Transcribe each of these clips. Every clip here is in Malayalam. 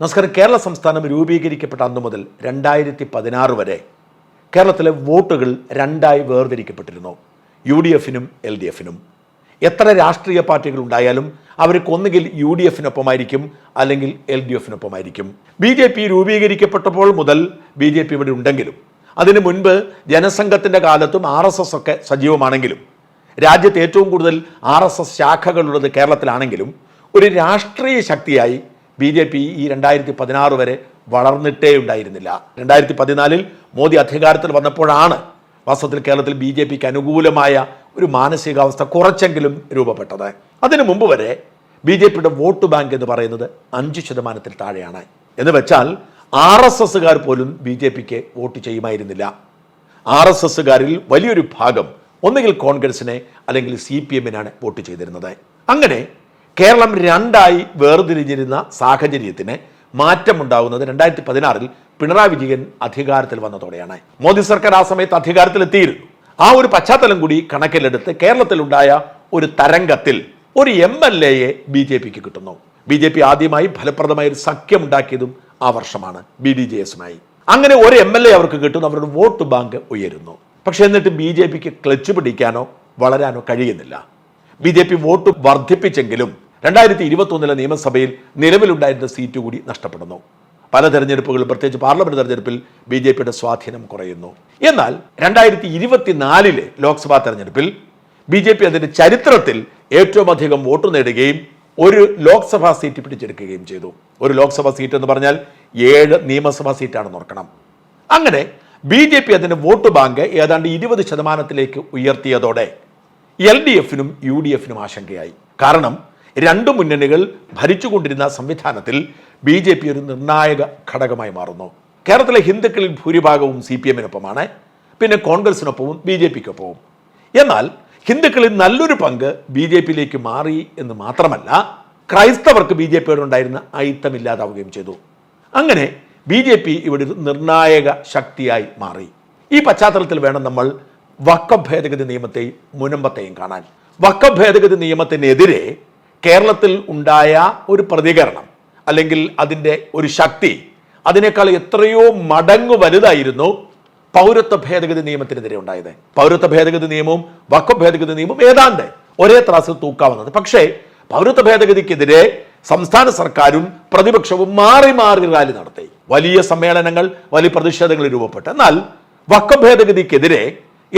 നമസ്കാരം. കേരള സംസ്ഥാനം രൂപീകരിക്കപ്പെട്ട അന്നു മുതൽ രണ്ടായിരത്തി പതിനാറ് വരെ കേരളത്തിലെ വോട്ടുകൾ രണ്ടായി വേർതിരിക്കപ്പെട്ടിരുന്നു. യു ഡി എഫിനും എൽ ഡി എഫിനും എത്ര രാഷ്ട്രീയ പാർട്ടികൾ ഉണ്ടായാലും അവർക്ക് ഒന്നുകിൽ യു ഡി എഫിനൊപ്പമായിരിക്കും അല്ലെങ്കിൽ എൽ ഡി എഫിനൊപ്പമായിരിക്കും ബി ജെ പി രൂപീകരിക്കപ്പെട്ടപ്പോൾ മുതൽ ബി ജെ പി ഇവിടെ ഉണ്ടെങ്കിലും അതിനു മുൻപ് ജനസംഘത്തിന്റെ കാലത്തും ആർ എസ് എസ് ഒക്കെ സജീവമാണെങ്കിലും രാജ്യത്ത് ഏറ്റവും കൂടുതൽ ആർ എസ് എസ് ശാഖകളുള്ളത് കേരളത്തിലാണെങ്കിലും ഒരു രാഷ്ട്രീയ ശക്തിയായി ബി ജെ പി ഈ രണ്ടായിരത്തി പതിനാറ് വരെ വളർന്നിട്ടേ ഉണ്ടായിരുന്നില്ല. രണ്ടായിരത്തി പതിനാലിൽ മോദി അധികാരത്തിൽ വന്നപ്പോഴാണ് വാസ്തവത്തിൽ കേരളത്തിൽ ബി ജെ പിക്ക് അനുകൂലമായ ഒരു മാനസികാവസ്ഥ കുറച്ചെങ്കിലും രൂപപ്പെട്ടത്. അതിനു മുമ്പ് വരെ ബി ജെ പിയുടെ വോട്ട് ബാങ്ക് എന്ന് പറയുന്നത് അഞ്ച് ശതമാനത്തിൽ താഴെയാണ്. എന്ന് വെച്ചാൽ ആർ എസ് എസ്സുകാർ പോലും ബി ജെ പിക്ക് വോട്ട് ചെയ്യുമായിരുന്നില്ല. ആർ എസ് എസ്സുകാരിൽ വലിയൊരു ഭാഗം ഒന്നുകിൽ കോൺഗ്രസിനെ അല്ലെങ്കിൽ സി പി എമ്മിനാണ് വോട്ട് ചെയ്തിരുന്നത്. അങ്ങനെ കേരളം രണ്ടായി വേർതിരിഞ്ഞിരുന്ന സാഹചര്യത്തിന് മാറ്റമുണ്ടാകുന്നത് രണ്ടായിരത്തി പതിനാറിൽ പിണറായി വിജയൻ അധികാരത്തിൽ വന്നതോടെയാണ്. മോദി സർക്കാർ ആ സമയത്ത് അധികാരത്തിലെത്തിയിരുന്നു. ആ ഒരു പശ്ചാത്തലം കൂടി കണക്കിലെടുത്ത് കേരളത്തിലുണ്ടായ ഒരു തരംഗത്തിൽ ഒരു എം എൽ എയെ ബി ജെ പിക്ക് കിട്ടുന്നു. ബി ജെ പി ആദ്യമായി ഫലപ്രദമായ ഒരു സഖ്യമുണ്ടാക്കിയതും ആ വർഷമാണ് ബി ഡി ജെ എസുമായി. അങ്ങനെ ഒരു എം എൽ എ അവർക്ക് കിട്ടുന്നു അവരുടെ വോട്ട് ബാങ്ക് ഉയരുന്നു. പക്ഷെ എന്നിട്ട് ബി ജെ പിക്ക് ക്ലച്ച് പിടിക്കാനോ വളരാനോ കഴിയുന്നില്ല. ബി ജെ പി വോട്ട് വർദ്ധിപ്പിച്ചെങ്കിലും രണ്ടായിരത്തി ഇരുപത്തൊന്നിലെ നിയമസഭയിൽ നിലവിലുണ്ടായിരുന്ന സീറ്റ് കൂടി നഷ്ടപ്പെടുന്നു. പല തെരഞ്ഞെടുപ്പുകളും പ്രത്യേകിച്ച് പാർലമെന്റ് തെരഞ്ഞെടുപ്പിൽ ബി ജെ പിയുടെ സ്വാധീനം കുറയുന്നു. എന്നാൽ രണ്ടായിരത്തി ഇരുപത്തിനാലിലെ ലോക്സഭാ തെരഞ്ഞെടുപ്പിൽ ബി ജെ പി അതിന്റെ ചരിത്രത്തിൽ ഏറ്റവും അധികം വോട്ട് നേടുകയും ഒരു ലോക്സഭാ സീറ്റ് പിടിച്ചെടുക്കുകയും ചെയ്തു. ഒരു ലോക്സഭാ സീറ്റ് എന്ന് പറഞ്ഞാൽ ഏഴ് നിയമസഭാ സീറ്റാണ് ഓർക്കണം. അങ്ങനെ ബി ജെ പി അതിന്റെ വോട്ട് ബാങ്ക് ഏതാണ്ട് ഇരുപത് ശതമാനത്തിലേക്ക് ഉയർത്തിയതോടെ എൽ ഡി എഫിനും യു ഡി എഫിനും ആശങ്കയായി. കാരണം രണ്ട് മുന്നണികൾ ഭരിച്ചുകൊണ്ടിരുന്ന സംവിധാനത്തിൽ ബി ജെ പി ഒരു നിർണായക ഘടകമായി മാറുന്നു. കേരളത്തിലെ ഹിന്ദുക്കളിൽ ഭൂരിഭാഗവും സി പി എമ്മിനൊപ്പമാണ്. പിന്നെ കോൺഗ്രസിനൊപ്പവും ബി ജെ പിക്കൊപ്പവും. എന്നാൽ ഹിന്ദുക്കളിൽ നല്ലൊരു പങ്ക് ബി ജെ പിയിലേക്ക് മാറി എന്ന് മാത്രമല്ല ക്രൈസ്തവർക്ക് ബി ജെ പിയോടുണ്ടായിരുന്ന അയിത്തമില്ലാതാവുകയും ചെയ്തു. അങ്ങനെ ബി ജെ പി ഇവിടെ ഒരു നിർണായക ശക്തിയായി മാറി. ഈ പശ്ചാത്തലത്തിൽ വേണം നമ്മൾ വക്കഭേദഗതി നിയമത്തെയും മുനമ്പത്തെയും കാണാൻ. വക്കഭേദഗതി നിയമത്തിനെതിരെ കേരളത്തിൽ ഉണ്ടായ ഒരു പ്രതികരണം അല്ലെങ്കിൽ അതിന്റെ ഒരു ശക്തി അതിനേക്കാൾ എത്രയോ മടങ്ങ് വലുതായിരുന്നു പൗരത്വ ഭേദഗതി നിയമത്തിനെതിരെ ഉണ്ടായത്. പൗരത്വ ഭേദഗതി നിയമവും വക്കഫ് ഭേദഗതി നിയമവും ഏതാണ്ട് ഒരേ ത്രാസിൽ തൂക്കാവുന്നത്. പക്ഷേ പൗരത്വ ഭേദഗതിക്കെതിരെ സംസ്ഥാന സർക്കാരും പ്രതിപക്ഷവും മാറി മാറി റാലി നടത്തി. വലിയ സമ്മേളനങ്ങൾ വലിയ പ്രതിഷേധങ്ങൾ രൂപപ്പെട്ടു. എന്നാൽ വക്കഫ് ഭേദഗതിക്കെതിരെ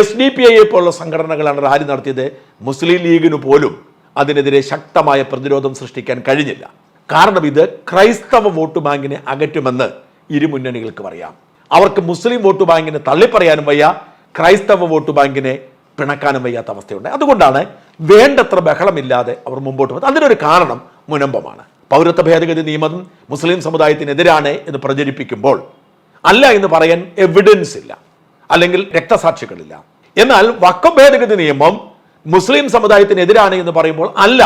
എസ് ഡി പി ഐയെ പോലുള്ള സംഘടനകളാണ് റാലി നടത്തിയത്. മുസ്ലിം ലീഗിനു പോലും അതിനെതിരെ ശക്തമായ പ്രതിരോധം സൃഷ്ടിക്കാൻ കഴിഞ്ഞില്ല. കാരണം ഇത് ക്രൈസ്തവ വോട്ട് ബാങ്കിനെ അകറ്റുമെന്ന് ഇരു പറയാം. അവർക്ക് മുസ്ലിം വോട്ട് ബാങ്കിനെ തള്ളിപ്പറയാനും വയ്യ ക്രൈസ്തവ വോട്ട് ബാങ്കിനെ പിണക്കാനും വയ്യാത്ത അവസ്ഥയുണ്ട്. അതുകൊണ്ടാണ് വേണ്ടത്ര ബഹളമില്ലാതെ അവർ മുമ്പോട്ട് പോകുന്നത് അതിനൊരു കാരണം മുനമ്പമാണ്. പൗരത്വ ഭേദഗതി നിയമം മുസ്ലിം സമുദായത്തിനെതിരാണ് എന്ന് പ്രചരിപ്പിക്കുമ്പോൾ അല്ല എന്ന് പറയാൻ എവിഡൻസ് ഇല്ല. അല്ലെങ്കിൽ രക്തസാക്ഷികളില്ല. എന്നാൽ വക്കം ഭേദഗതി നിയമം മുസ്ലിം സമുദായത്തിനെതിരാണ് എന്ന് പറയുമ്പോൾ അല്ല.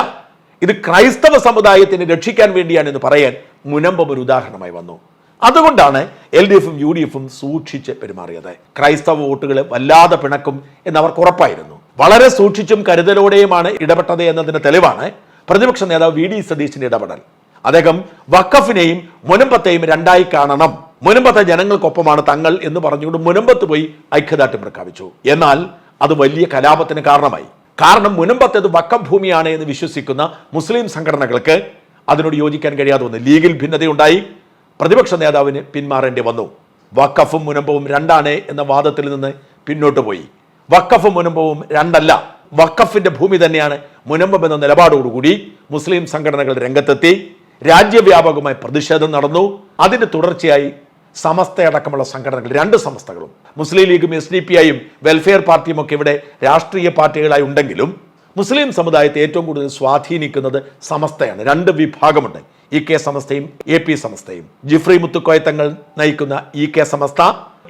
ഇത് ക്രൈസ്തവ സമുദായത്തിനെ രക്ഷിക്കാൻ വേണ്ടിയാണ് എന്ന് പറയാൻ മുനമ്പം ഒരു ഉദാഹരണമായി വന്നു. അതുകൊണ്ടാണ് എൽ ഡി എഫും യു ഡി എഫും സൂക്ഷിച്ച് പെരുമാറിയത്. ക്രൈസ്തവ വോട്ടുകളെ വല്ലാതെ പിണക്കും എന്ന് അവർക്ക് ഉറപ്പായിരുന്നു. വളരെ സൂക്ഷിച്ചും കരുതലോടെയുമാണ് ഇടപെട്ടത് എന്നതിന് തെളിവാണ് പ്രതിപക്ഷ നേതാവ് വി ഡി സതീശിന്റെ ഇടപെടൽ. അദ്ദേഹം വക്കഫിനെയും മുനമ്പത്തെയും രണ്ടായി കാണണം. മുനമ്പത്തെ ജനങ്ങൾക്കൊപ്പമാണ് തങ്ങൾ എന്ന് പറഞ്ഞുകൊണ്ട് മുനമ്പത്ത് പോയി ഐക്യദാർഢ്യം പ്രഖ്യാപിച്ചു. എന്നാൽ അത് വലിയ കലാപത്തിന് കാരണമായി. കാരണം മുനമ്പത്തേത് വക്കം ഭൂമിയാണ് എന്ന് വിശ്വസിക്കുന്ന മുസ്ലിം സംഘടനകൾക്ക് അതിനോട് യോജിക്കാൻ കഴിയാതെ വന്നു ലീഗിൽ ഭിന്നതയുണ്ടായി. പ്രതിപക്ഷ നേതാവിന് പിന്മാറേണ്ടി വന്നു. വക്കഫും മുനമ്പവും രണ്ടാണ് എന്ന വാദത്തിൽ നിന്ന് പിന്നോട്ട് പോയി. വക്കഫും മുനമ്പവും രണ്ടല്ല. വക്കഫിന്റെ ഭൂമി തന്നെയാണ് മുനമ്പം എന്ന നിലപാടോടുകൂടി മുസ്ലിം സംഘടനകൾ രംഗത്തെത്തി. രാജ്യവ്യാപകമായി പ്രതിഷേധം നടന്നു. അതിന്റെ തുടർച്ചയായി സമസ്തയടക്കമുള്ള സംഘടനകൾ രണ്ട് സമസ്തകളും. മുസ്ലിം ലീഗും എസ് ഡി പി ഐയും വെൽഫെയർ പാർട്ടിയും ഒക്കെ ഇവിടെ രാഷ്ട്രീയ പാർട്ടികളായി ഉണ്ടെങ്കിലും മുസ്ലിം സമുദായത്തെ ഏറ്റവും കൂടുതൽ സ്വാധീനിക്കുന്നത് സമസ്തയാണ്. രണ്ട് വിഭാഗമുണ്ട്. ഇ കെ സമസ്തയും എ പി സമസ്തയും. ജിഫ്രി മുത്തുക്കോയത്തങ്ങൾ നയിക്കുന്ന E K Samastha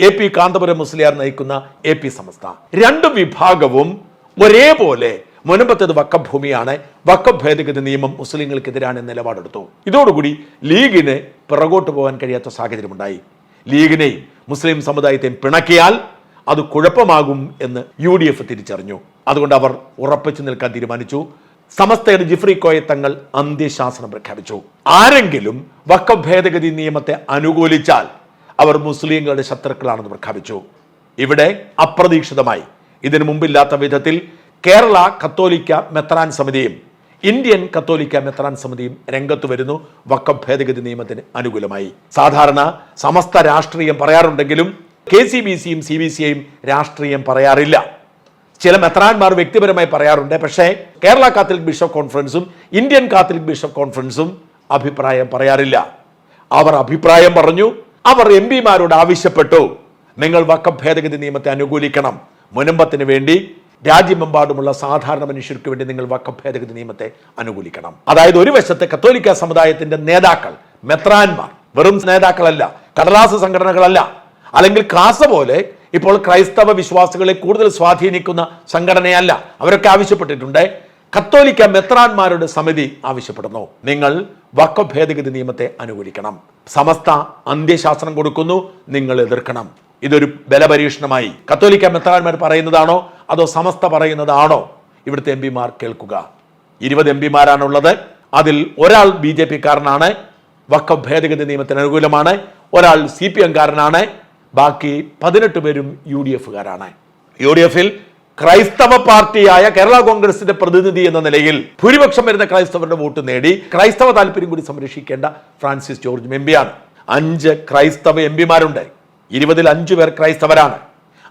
A P Kanthapuram Musliyar നയിക്കുന്ന എ പി സമസ്ത. രണ്ട് വിഭാഗവും ഒരേപോലെ മുനമ്പത്തത് വക്കം ഭൂമിയാണ് വക്കം ഭേദഗതി നിയമം മുസ്ലിങ്ങൾക്കെതിരാണ് നിലപാടെടുത്തു. ഇതോടുകൂടി ലീഗിന് പിറകോട്ട് പോകാൻ കഴിയാത്ത സാഹചര്യമുണ്ടായി. ലീഗിനെയും മുസ്ലിം സമുദായത്തെയും പിണക്കിയാൽ അത് കുഴപ്പമാകും എന്ന് യു ഡി എഫ് തിരിച്ചറിഞ്ഞു. അതുകൊണ്ട് അവർ ഉറപ്പിച്ചു നിൽക്കാൻ തീരുമാനിച്ചു. സമസ്തയുടെ ജിഫ്രി കോയെ തങ്ങൾ അന്ത്യശാസനം പ്രഖ്യാപിച്ചു. ആരെങ്കിലും വക്ക ഭേദഗതി നിയമത്തെ അനുകൂലിച്ചാൽ അവർ മുസ്ലിങ്ങളുടെ ശത്രുക്കളാണെന്ന് പ്രഖ്യാപിച്ചു. ഇവിടെ അപ്രതീക്ഷിതമായി ഇതിനു മുമ്പില്ലാത്ത വിധത്തിൽ കേരള കത്തോലിക്ക മെത്രാൻ സമിതിയും ഇന്ത്യൻ കത്തോലിക്ക മെത്രാൻ സമിതിയും രംഗത്ത് വരുന്നു. വക്കം ഭേദഗതി നിയമത്തിന് അനുകൂലമായി. സാധാരണ സമസ്ത രാഷ്ട്രീയം പറയാറുണ്ടെങ്കിലും കെ സി ബി സിയും സി ബി സിയും രാഷ്ട്രീയം പറയാറില്ല. ചില മെത്രാൻമാർ വ്യക്തിപരമായി പറയാറുണ്ട്. പക്ഷേ കേരള കാത്തലിക് ബിഷപ്പ് കോൺഫറൻസും ഇന്ത്യൻ കാത്തലിക് ബിഷപ്പ് കോൺഫറൻസും അഭിപ്രായം പറയാറില്ല. അവർ അഭിപ്രായം പറഞ്ഞു. അവർ എം പിമാരോട് ആവശ്യപ്പെട്ടു. നിങ്ങൾ വക്കഭേദഗതി നിയമത്തെ അനുകൂലിക്കണം. മുനമ്പത്തിന് വേണ്ടി രാജ്യമെമ്പാടുമുള്ള സാധാരണ മനുഷ്യർക്ക് വേണ്ടി നിങ്ങൾ വക്കം ഭേദഗതി നിയമത്തെ അനുകൂലിക്കണം. അതായത് ഒരു വശത്തെ കത്തോലിക്ക സമുദായത്തിന്റെ നേതാക്കൾ മെത്രാൻമാർ വെറും നേതാക്കളല്ല കടലാസ സംഘടനകളല്ല അല്ലെങ്കിൽ കാസ പോലെ ഇപ്പോൾ ക്രൈസ്തവ വിശ്വാസികളെ കൂടുതൽ സ്വാധീനിക്കുന്ന സംഘടനയല്ല. അവരൊക്കെ ആവശ്യപ്പെട്ടിട്ടുണ്ട്. കത്തോലിക്ക മെത്രാന്മാരുടെ സമിതി ആവശ്യപ്പെടുന്നു. നിങ്ങൾ വക്ക ഭേദഗതി നിയമത്തെ അനുകൂലിക്കണം. സമസ്ത അന്ത്യശാസ്ത്രം കൊടുക്കുന്നു. നിങ്ങൾ എതിർക്കണം. ഇതൊരു ബലപരീക്ഷണമായി. കത്തോലിക്ക മെത്രാന്മാർ പറയുന്നതാണോ? അതോ സമസ്ത പറയുന്നതാണോ ഇവിടുത്തെ എം പിമാർ കേൾക്കുക. ഇരുപത് എം പിമാരാണുള്ളത്. അതിൽ ഒരാൾ ബി ജെ പിക്കാരനാണ്. വക്ക ഭേദഗതി നിയമത്തിന് അനുകൂലമാണ്. ഒരാൾ സി പി എംകാരനാണ് ബാക്കി പതിനെട്ട് പേരും യു ഡി എഫുകാരാണ്. യു ഡി എഫിൽ ക്രൈസ്തവ പാർട്ടിയായ കേരള കോൺഗ്രസിന്റെ പ്രതിനിധി എന്ന നിലയിൽ ഭൂരിപക്ഷം വരുന്ന ക്രൈസ്തവരുടെ വോട്ട് നേടി ക്രൈസ്തവ താല്പര്യം കൂടി സംരക്ഷിക്കേണ്ട ഫ്രാൻസിസ് ജോർജ് എം പിയാണ് അഞ്ച് ക്രൈസ്തവ എം പിമാരുണ്ട്. ഇരുപതിൽ അഞ്ചു പേർ ക്രൈസ്തവരാണ്.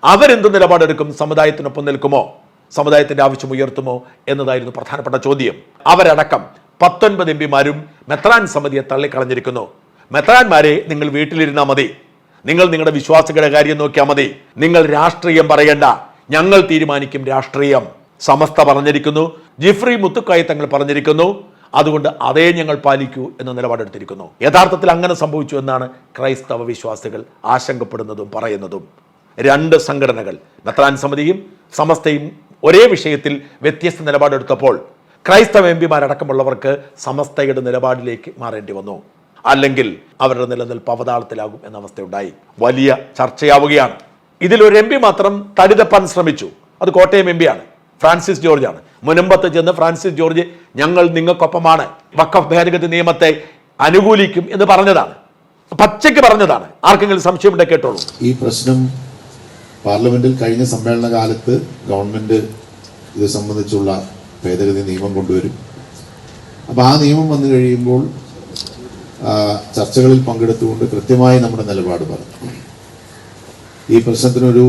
അവരെന്ത് നിലപാടെടുക്കും? സമുദായത്തിനൊപ്പം നിൽക്കുമോ? സമുദായത്തിന്റെ ആവശ്യം ഉയർത്തുമോ? എന്നതായിരുന്നു പ്രധാനപ്പെട്ട ചോദ്യം. അവരടക്കം പത്തൊൻപത് എം പിമാരും മെത്രാൻ സമിതിയെ തള്ളിക്കളഞ്ഞിരിക്കുന്നു. മെത്രാൻമാരെ നിങ്ങൾ വീട്ടിലിരുന്നാൽ മതി. നിങ്ങൾ നിങ്ങളുടെ വിശ്വാസികളുടെ കാര്യം നോക്കിയാൽ മതി. നിങ്ങൾ രാഷ്ട്രീയം പറയണ്ട. ഞങ്ങൾ തീരുമാനിക്കും രാഷ്ട്രീയം. സമസ്ത പറഞ്ഞിരിക്കുന്നു. ജിഫ്രി മുത്തുക്കായി തങ്ങൾ പറഞ്ഞിരിക്കുന്നു. അതുകൊണ്ട് അതേ ഞങ്ങൾ പാലിക്കൂ എന്ന നിലപാടെടുത്തിരിക്കുന്നു. യഥാർത്ഥത്തിൽ അങ്ങനെ സംഭവിച്ചു എന്നാണ് ക്രൈസ്തവ വിശ്വാസികൾ ആശങ്കപ്പെടുന്നതും പറയുന്നതും. രണ്ട് സംഘടനകൾ. ബത്രാൻ സമിതിയും സമസ്തയും ഒരേ വിഷയത്തിൽ വ്യത്യസ്ത നിലപാടെടുത്തപ്പോൾ ക്രൈസ്തവ എം പിമാരടക്കമുള്ളവർക്ക് സമസ്തയുടെ നിലപാടിലേക്ക് മാറേണ്ടി വന്നു. അല്ലെങ്കിൽ അവരുടെ നിലനിൽപ്പ് അവതാളത്തിലാകും എന്ന അവസ്ഥയുണ്ടായി. വലിയ ചർച്ചയാവുകയാണ്. ഇതിൽ ഒരു എം പി മാത്രം തടിതപ്പാൻ ശ്രമിച്ചു. അത് കോട്ടയം എം ആണ് ഫ്രാൻസിസ് ജോർജ് ആണ് മുനമ്പത്ത് ചെന്ന് ഫ്രാൻസിസ് ജോർജ് ഞങ്ങൾ നിങ്ങൾക്കൊപ്പമാണ്. വക്കഫ് ഭേദഗതി നിയമത്തെ അനുകൂലിക്കും എന്ന് പറഞ്ഞതാണ്. പച്ചയ്ക്ക് പറഞ്ഞതാണ്. ആർക്കെങ്കിലും സംശയമുണ്ടെങ്കിൽ കേട്ടോളൂ. ഈ പ്രശ്നം പാർലമെന്റിൽ കഴിഞ്ഞ സമ്മേളന കാലത്ത് ഗവൺമെന്റ് ഇത് സംബന്ധിച്ചുള്ള ഭേദഗതി നിയമം കൊണ്ടുവരും. അപ്പോൾ ആ നിയമം വന്നു കഴിയുമ്പോൾ ചർച്ചകളിൽ പങ്കെടുത്തുകൊണ്ട് കൃത്യമായി നമ്മുടെ നിലപാട് പറഞ്ഞു ഈ പ്രശ്നത്തിനൊരു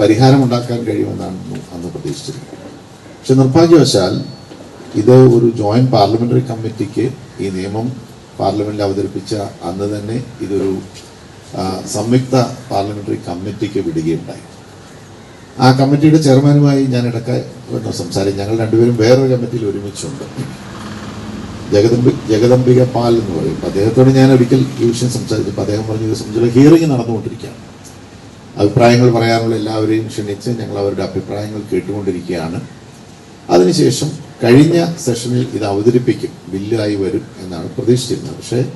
പരിഹാരമുണ്ടാക്കാൻ കഴിയുമെന്നാണ് അന്ന് പ്രതീക്ഷിച്ചത് പക്ഷെ നിർഭാഗ്യവശാൽ ഇത് ഒരു ജോയിന്റ് പാർലമെന്ററി കമ്മിറ്റിക്ക് ഈ നിയമം പാർലമെന്റിൽ അവതരിപ്പിച്ച അന്ന് തന്നെ ഇതൊരു സംയുക്ത പാർലമെന്ററി കമ്മിറ്റിക്ക് വിടുകയുണ്ടായി. ആ കമ്മിറ്റിയുടെ ചെയർമാനുമായി ഞാൻ ഇടയ്ക്ക് സംസാരിക്കും ഞങ്ങൾ രണ്ടുപേരും വേറൊരു കമ്മിറ്റിയിൽ ഒരുമിച്ചുണ്ട്. ജഗദംബി ജഗദംബിക പാൽ എന്ന് പറയും. അദ്ദേഹത്തോട് ഞാൻ ഒരിക്കൽ ഈ വിഷയം സംസാരിച്ചപ്പോൾ അദ്ദേഹം പറഞ്ഞു സംബന്ധിച്ചുള്ള ഹിയറിംഗ് നടന്നുകൊണ്ടിരിക്കുകയാണ്. അഭിപ്രായങ്ങൾ പറയാനുള്ള എല്ലാവരെയും ക്ഷണിച്ച് ഞങ്ങൾ അവരുടെ അഭിപ്രായങ്ങൾ കേട്ടുകൊണ്ടിരിക്കുകയാണ്. അതിനുശേഷം കഴിഞ്ഞ സെഷനിൽ ഇത് അവതരിപ്പിക്കും. ബില്ലായി വരും എന്നാണ് പ്രതീക്ഷിച്ചിരുന്നത്. പക്ഷേ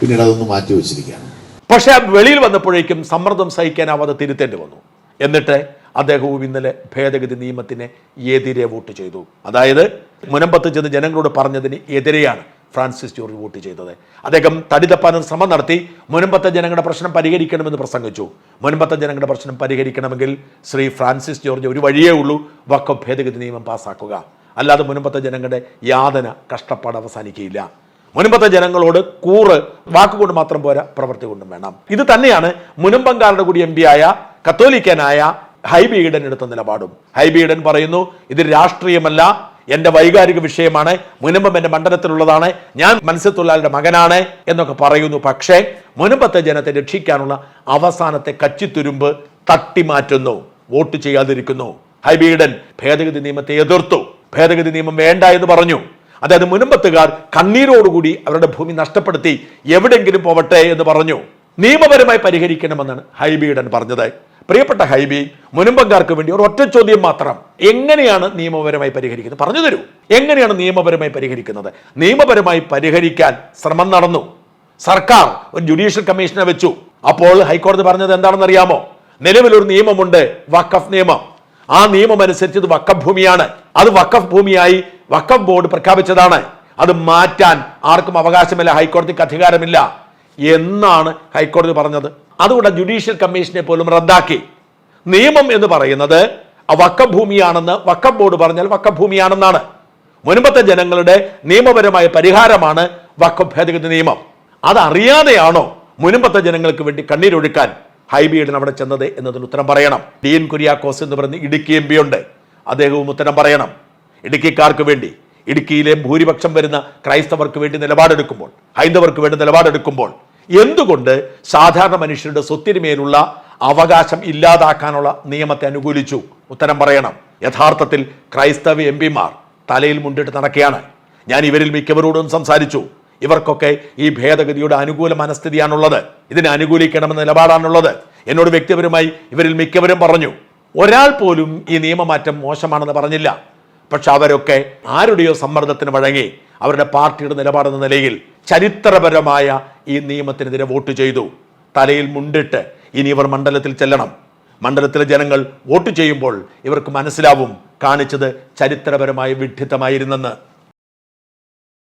പിന്നീട് അതൊന്ന് മാറ്റി വച്ചിരിക്കുകയാണ് പക്ഷേ വെളിയിൽ വന്നപ്പോഴേക്കും സമ്മർദ്ദം സഹിക്കാനാവാതെ തിരുത്തേണ്ടി വന്നു. എന്നിട്ട് അദ്ദേഹവും ഇന്നലെ ഭേദഗതി നിയമത്തിന് എതിരെ വോട്ട് ചെയ്തു. അതായത് മുനമ്പത്ത് ചെന്ന് ജനങ്ങളോട് പറഞ്ഞതിന് എതിരെയാണ് ഫ്രാൻസിസ് ജോർജ് വോട്ട് ചെയ്തത്. അദ്ദേഹം തടിതപ്പാനൊരു ശ്രമം നടത്തി. മുനമ്പത്തെ ജനങ്ങളുടെ പ്രശ്നം പരിഹരിക്കണമെന്ന് പ്രസംഗിച്ചു. മുനമ്പത്തെ ജനങ്ങളുടെ പ്രശ്നം പരിഹരിക്കണമെങ്കിൽ ശ്രീ ഫ്രാൻസിസ് ജോർജ് ഒരു വഴിയേ ഉള്ളൂ. വക്കം ഭേദഗതി നിയമം പാസ്സാക്കുക അല്ലാതെ മുനമ്പത്തെ ജനങ്ങളുടെ യാതന കഷ്ടപ്പാട് അവസാനിക്കുകയില്ല. മുൻപത്തെ ജനങ്ങളോട് കൂറ് വാക്കുകൊണ്ട് മാത്രം പോരാ പ്രവൃത്തി കൊണ്ടും വേണം. ഇത് തന്നെയാണ് മുനമ്പങ്കാരുടെ കൂടി എം ആയ കത്തോലിക്കനായ ഹൈബി ഈഡൻ എടുത്ത നിലപാടും. ഹൈബി ഈഡൻ പറയുന്നു ഇത് രാഷ്ട്രീയമല്ല എന്റെ വൈകാരിക വിഷയമാണ് മുനമ്പം എന്റെ മണ്ഡലത്തിലുള്ളതാണ് ഞാൻ മത്സ്യത്തൊഴിലാളിയുടെ മകനാണ് എന്നൊക്കെ പറയുന്നു. പക്ഷേ മുനമ്പത്തെ ജനത്തെ രക്ഷിക്കാനുള്ള അവസാനത്തെ കച്ചിത്തുരുമ്പ് തട്ടിമാറ്റുന്നു വോട്ട് ചെയ്യാതിരിക്കുന്നു. ഹൈബി ഈഡൻ ഭേദഗതി നിയമത്തെ എതിർത്തു. ഭേദഗതി നിയമം വേണ്ട എന്ന് പറഞ്ഞു. അതായത് മുനമ്പത്തുകാർ കണ്ണീരോടുകൂടി അവരുടെ ഭൂമി നഷ്ടപ്പെടുത്തി എവിടെങ്കിലും പോവട്ടെ എന്ന് പറഞ്ഞു. നിയമപരമായി പരിഹരിക്കണമെന്നാണ് ഹൈബിയുടൻ പറഞ്ഞത്. പ്രിയപ്പെട്ട ഹൈബി മുനമ്പങ്കാർക്ക് വേണ്ടി ഒരു ഒറ്റ ചോദ്യം മാത്രം. എങ്ങനെയാണ് നിയമപരമായി പരിഹരിക്കുന്നത്? പറഞ്ഞു തരൂ. എങ്ങനെയാണ് നിയമപരമായി പരിഹരിക്കുന്നത്? നിയമപരമായി പരിഹരിക്കാൻ ശ്രമം നടന്നു. സർക്കാർ ഒരു ജുഡീഷ്യൽ കമ്മീഷനെ വെച്ചു. അപ്പോൾ ഹൈക്കോടതി പറഞ്ഞത് എന്താണെന്ന് അറിയാമോ നിലവിലൊരു നിയമമുണ്ട് വഖഫ് നിയമം. ആ നിയമം അനുസരിച്ച് ഇത് വക്കഭൂമിയാണ് ഭൂമിയാണ്. അത് വക്കഫ് ഭൂമിയായി വക്കഫ് ബോർഡ് പ്രഖ്യാപിച്ചതാണ്. അത് മാറ്റാൻ ആർക്കും അവകാശമില്ല ഹൈക്കോടതിക്ക് അധികാരമില്ല എന്നാണ് ഹൈക്കോടതി പറഞ്ഞത്. അതുകൊണ്ട് ജുഡീഷ്യൽ കമ്മീഷനെ പോലും റദ്ദാക്കി. നിയമം എന്ന് പറയുന്നത് വക്കഫ് ഭൂമിയാണെന്ന് വക്കം ബോർഡ് പറഞ്ഞാൽ വക്കഫ് ഭൂമിയാണെന്നാണ്. മുൻപത്തെ ജനങ്ങളുടെ നിയമപരമായ പരിഹാരമാണ് വക്കഫ് ഭേദഗതി നിയമം. അതറിയാതെയാണോ മുൻപത്തെ ജനങ്ങൾക്ക് വേണ്ടി കണ്ണീരൊഴുക്കാൻ ഹൈബിയുടെ അവിടെ ചെന്നത് എന്നതിന് ഉത്തരം പറയണം. ഡി എൻ കുര്യാക്കോസ് എന്ന് പറയുന്ന ഇടുക്കി എം ഉണ്ട്. അദ്ദേഹവും ഉത്തരം പറയണം. ഇടുക്കിക്കാർക്ക് വേണ്ടി ഇടുക്കിയിലെ ഭൂരിപക്ഷം വരുന്ന ക്രൈസ്തവർക്ക് വേണ്ടി നിലപാടെടുക്കുമ്പോൾ ഹൈന്ദവർക്ക് വേണ്ടി നിലപാടെടുക്കുമ്പോൾ എന്തുകൊണ്ട് സാധാരണ മനുഷ്യരുടെ സ്വത്തിനുമേലുള്ള അവകാശം ഇല്ലാതാക്കാനുള്ള നിയമത്തെ അനുകൂലിച്ചു? ഉത്തരം പറയണം. യഥാർത്ഥത്തിൽ ക്രൈസ്തവ എം പിമാർ തലയിൽ മുണ്ടിട്ട് നടക്കുകയാണ്. ഞാൻ ഇവരിൽ മിക്കവരോടും സംസാരിച്ചു. ഇവർക്കൊക്കെ ഈ ഭേദഗതിയുടെ അനുകൂല മനസ്ഥിതിയാണുള്ളത്. ഇതിനെ അനുകൂലിക്കണമെന്ന നിലപാടാണുള്ളത്. എന്നോട് വ്യക്തിപരമായി ഇവരിൽ മിക്കവരും പറഞ്ഞു. ഒരാൾ പോലും ഈ നിയമമാറ്റം മോശമാണെന്ന് പറഞ്ഞില്ല. പക്ഷെ അവരൊക്കെ ആരുടെയോ സമ്മർദ്ദത്തിന് വഴങ്ങി അവരുടെ പാർട്ടിയുടെ നിലപാടെന്ന നിലയിൽ ചരിത്രപരമായ ഈ നിയമത്തിനെതിരെ വോട്ട് ചെയ്തു. തലയിൽ മുണ്ടിട്ട് ഇനി ഇവർ മണ്ഡലത്തിൽ ചെല്ലണം. മണ്ഡലത്തിലെ ജനങ്ങൾ വോട്ട് ചെയ്യുമ്പോൾ ഇവർക്ക് മനസ്സിലാവും കാണിച്ചത് ചരിത്രപരമായ വിഡ്ഢിത്തമായിരുന്നെന്ന്.